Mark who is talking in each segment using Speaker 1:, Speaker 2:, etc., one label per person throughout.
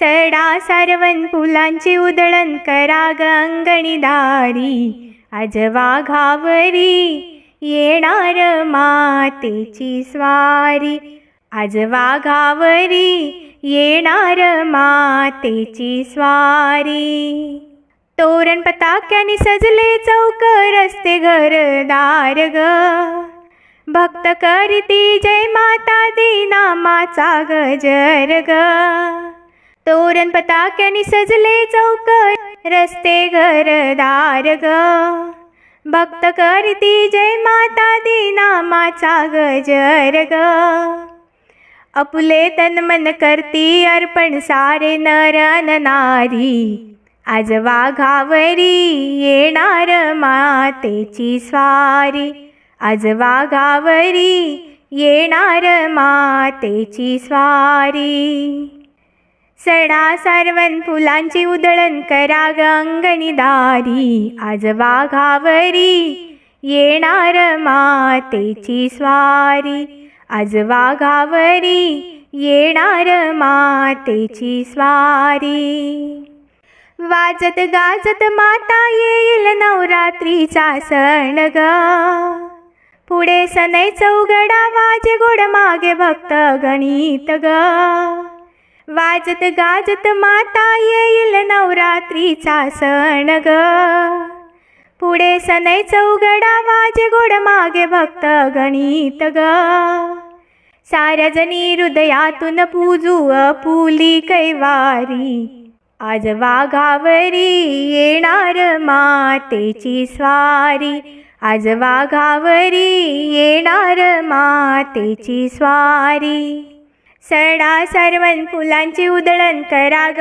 Speaker 1: सडा सारवण फुलांची उधळण करा ग अंगणी दारी आज वाघावरी येणार मातेची स्वारी. आज वाघावरी येणार मातेची स्वारी. तोरण पताक्याने सजले चौक रस्ते घरदार ग. भक्त करती जय माता दी नामाचा गजर ग. तोरण पताक्यानी सजले चौक रस्ते घरदार ग. भक्त करती जय माता दीनामाचा गजर ग. अपुले तन मन करती अर्पण सारे नरन नारी. आज वाघावरी येणार मातेची स्वारी. आज वाघावरी येणार मातेची स्वारी. सडा सारवण फुलांची उधळण करा गंगणीदारी दारी आज वाघावरी येणार मातेची स्वारी. आज वाघावरी येणार मातेची स्वारी. वाजत गाजत माता येईल नवरात्रीचा सण ग. पुढे सनै चौघडा वाजे गोड मागे भक्त गणित ग. वाजत गाजत माता येईल नवरात्रीचा सण ग. पुढे सनै चौघडा वाजे गोड मागे भक्त गणित ग. साऱ्या जणी हृदयातून पूजू अपुली कैवारी. आज वाघावरी येणार मातेची स्वारी. आज वाघावरी येणार मातेची स्वारी. सडा सर्वन फुलांची उधळण करा ग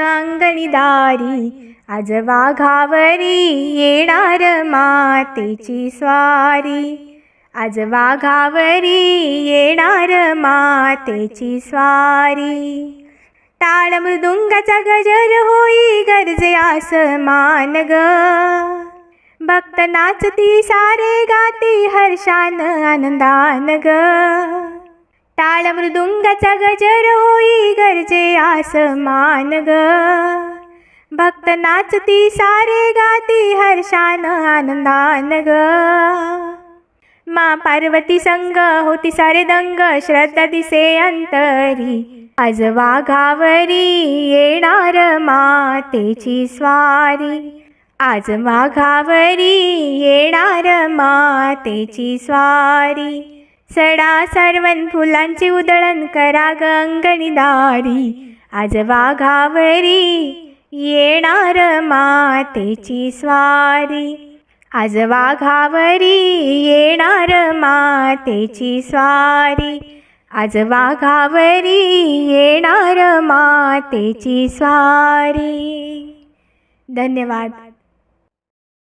Speaker 1: दारी आज वाघावरी येणार मातेची स्वारी. आज वाघावरी येणार मातेची स्वारी. टाळ मृदुंगाचा गजर होई गरजे आसमान ग. भक्त नाचती सारे गाती हर्षान आनंदान ग. टाळ मृदुंगाचा गजर होई गरजे आसमान ग. भक्त नाचती सारे गाती हर्षान आनंदान ग. मा पार्वती संग होती सारे दंग श्रद्धा दिसे अंतरी. आज वाघावरी येणार मातेची स्वारी. आज वाघावरी येणार मातेची स्वारी. सडा सर्वन फुलांची उधळण करा गंगणी दारी आज वाघावरी येणार मातेची स्वारी. आज वाघावरी येणार मातेची स्वारी. आज वाघावरी येणार मातेची स्वारी. धन्यवाद.